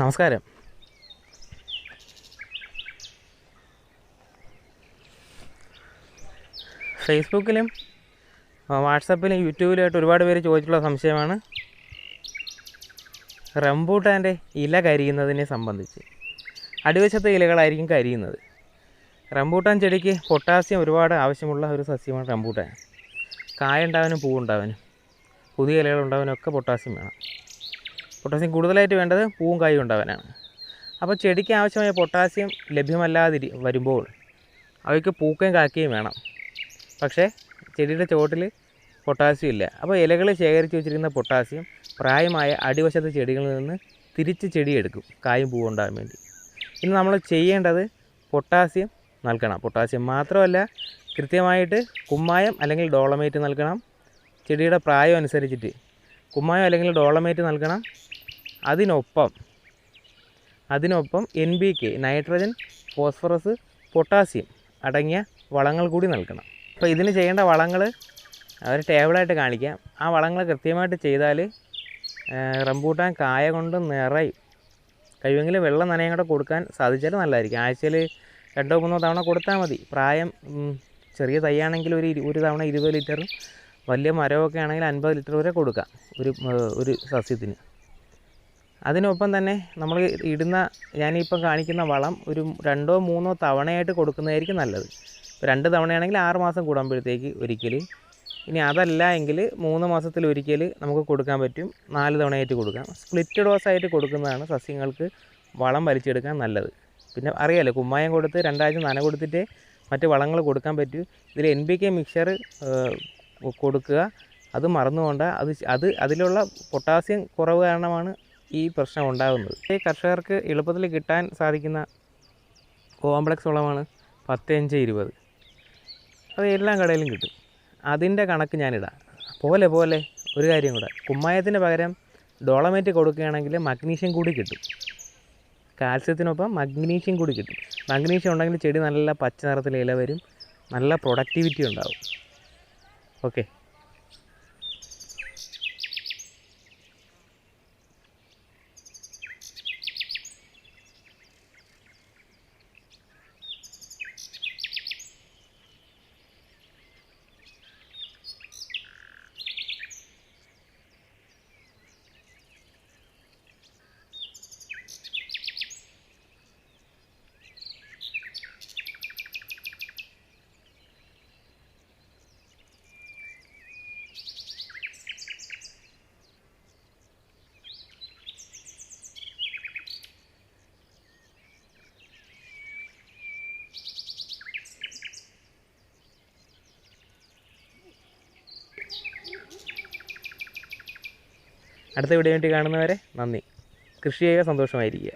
നമസ്കാരം. ഫേസ്ബുക്കിലും വാട്സപ്പിലും യൂട്യൂബിലുമായിട്ട് ഒരുപാട് പേര് ചോദിച്ചിട്ടുള്ള സംശയമാണ്. റംബൂട്ടാന്റെ ഇല കരിയുന്നതിനെ സംബന്ധിച്ച്. അടിവശത്തെ ഇലകളായിരിക്കും കരിയുന്നത്. റംബൂട്ടാൻ ചെടിക്ക് പൊട്ടാസ്യം ഒരുപാട് ആവശ്യമുള്ള ഒരു സസ്യമാണ് റംബൂട്ടാൻ. കായ ഉണ്ടാവാനും പൂവുണ്ടാവാനും പുതിയ ഇലകൾ ഉണ്ടാവാനും ഒക്കെ പൊട്ടാസ്യം വേണം. പൊട്ടാസ്യം കൂടുതലായിട്ട് വേണ്ടത് പൂവും കായും ഉണ്ടാവാനാണ് അപ്പോൾ ചെടിക്ക് ആവശ്യമായ പൊട്ടാസ്യം ലഭ്യമല്ലാതിരി വരുമ്പോൾ അവയ്ക്ക് പൂക്കുകയും കാക്കുകയും വേണം. പക്ഷേ ചെടിയുടെ ചുവട്ടിൽ പൊട്ടാസ്യം ഇല്ല. അപ്പോൾ ഇലകൾ ശേഖരിച്ച് വെച്ചിരിക്കുന്ന പൊട്ടാസ്യം പ്രായമായ അടിവശത്തെ ചെടികളിൽ നിന്ന് തിരിച്ച് ചെടിയെടുക്കും കായും പൂവും ഉണ്ടാകാൻ വേണ്ടി. ഇനി നമ്മൾ ചെയ്യേണ്ടത് പൊട്ടാസ്യം നൽകണം. പൊട്ടാസ്യം മാത്രമല്ല കൃത്യമായിട്ട് കുമ്മായം അല്ലെങ്കിൽ ഡോളമേറ്റ് നൽകണം. ചെടിയുടെ പ്രായം അനുസരിച്ചിട്ട് കുമ്മായം അല്ലെങ്കിൽ ഡോളമേറ്റ് നൽകണം. അതിനൊപ്പം അതിനൊപ്പം N B K nitrogen phosphorus potassium അടങ്ങിയ വളങ്ങൾ കൂടി നൽകണം. അപ്പോൾ ഇതിന് ചെയ്യേണ്ട വളങ്ങൾ അവർ ടേബിളായിട്ട് കാണിക്കാം. ആ വളങ്ങൾ കൃത്യമായിട്ട് ചെയ്താൽ റംബൂട്ടാൻ കായ കൊണ്ട് നിറയും. കഴിയുമെങ്കിൽ വെള്ളം നനയും കൂടെ കൊടുക്കാൻ സാധിച്ചാൽ നല്ലതായിരിക്കും. ആഴ്ചയിൽ രണ്ടോ മൂന്നോ തവണ കൊടുത്താൽ മതി. പ്രായം ചെറിയ തൈയാണെങ്കിൽ ഒരു ഒരു തവണ ഇരുപത് ലിറ്ററും വലിയ മരമൊക്കെ ആണെങ്കിൽ അൻപത് ലിറ്റർ വരെ കൊടുക്കാം. ഒരു ഒരു സസ്യത്തിന്. അതിനൊപ്പം തന്നെ നമ്മൾ ഇടുന്ന ഞാനിപ്പം കാണിക്കുന്ന വളം ഒരു രണ്ടോ മൂന്നോ തവണയായിട്ട് കൊടുക്കുന്നതായിരിക്കും നല്ലത്. രണ്ട് തവണയാണെങ്കിൽ ആറ് മാസം കൂടുമ്പോഴത്തേക്ക് ഒരിക്കൽ ഇനി അതല്ല എങ്കിൽ മൂന്ന് മാസത്തിൽ ഒരിക്കൽ നമുക്ക് കൊടുക്കാൻ പറ്റും. നാല് തവണയായിട്ട് കൊടുക്കാം. സ്പ്ലിറ്റ് ഡോസ് ആയിട്ട് കൊടുക്കുന്നതാണ് സസ്യങ്ങൾക്ക് വളം വലിച്ചെടുക്കാൻ നല്ലത്. പിന്നെ അറിയാമല്ലോ കുമ്മായം കൊടുത്ത് രണ്ടാഴ്ച നന കൊടുത്തിട്ടേ മറ്റ് വളങ്ങൾ കൊടുക്കാൻ പറ്റൂ. ഇതിൽ എൻ ബി കെ മിക്സർ കൊടുക്കുക. അത് മറന്നുകൊണ്ട് അത് അത് അതിലുള്ള പൊട്ടാസ്യം കുറവ് കാരണമാണ് ഈ പ്രശ്നം ഉണ്ടാകുന്നത് ഈ കർഷകർക്ക് എളുപ്പത്തിൽ കിട്ടാൻ സാധിക്കുന്ന കോംപ്ലക്സ് വളമാണ് പത്ത് അഞ്ച് ഇരുപത്. അത് എല്ലാം കടയിലും കിട്ടും. അതിന്റെ കണക്ക് ഞാനിടാം. പോലെ പോലെ ഒരു കാര്യം കൂടെ. കുമ്മായത്തിന് പകരം ഡോളമേറ്റ് കൊടുക്കുകയാണെങ്കിൽ മഗ്നീഷ്യം കൂടി കിട്ടും. കാൽസ്യത്തിനൊപ്പം മഗ്നീഷ്യം കൂടി കിട്ടും. മഗ്നീഷ്യം ഉണ്ടെങ്കിൽ ചെടി നല്ല പച്ച നിറത്തിൽ ഇല വരും. നല്ല പ്രൊഡക്ടിവിറ്റി ഉണ്ടാവും. ഓക്കെ അടുത്ത വീഡിയോ വേണ്ടി കാണുന്നവരെ നന്ദി. കൃഷി ചെയ്യുക സന്തോഷമായിരിക്കുക.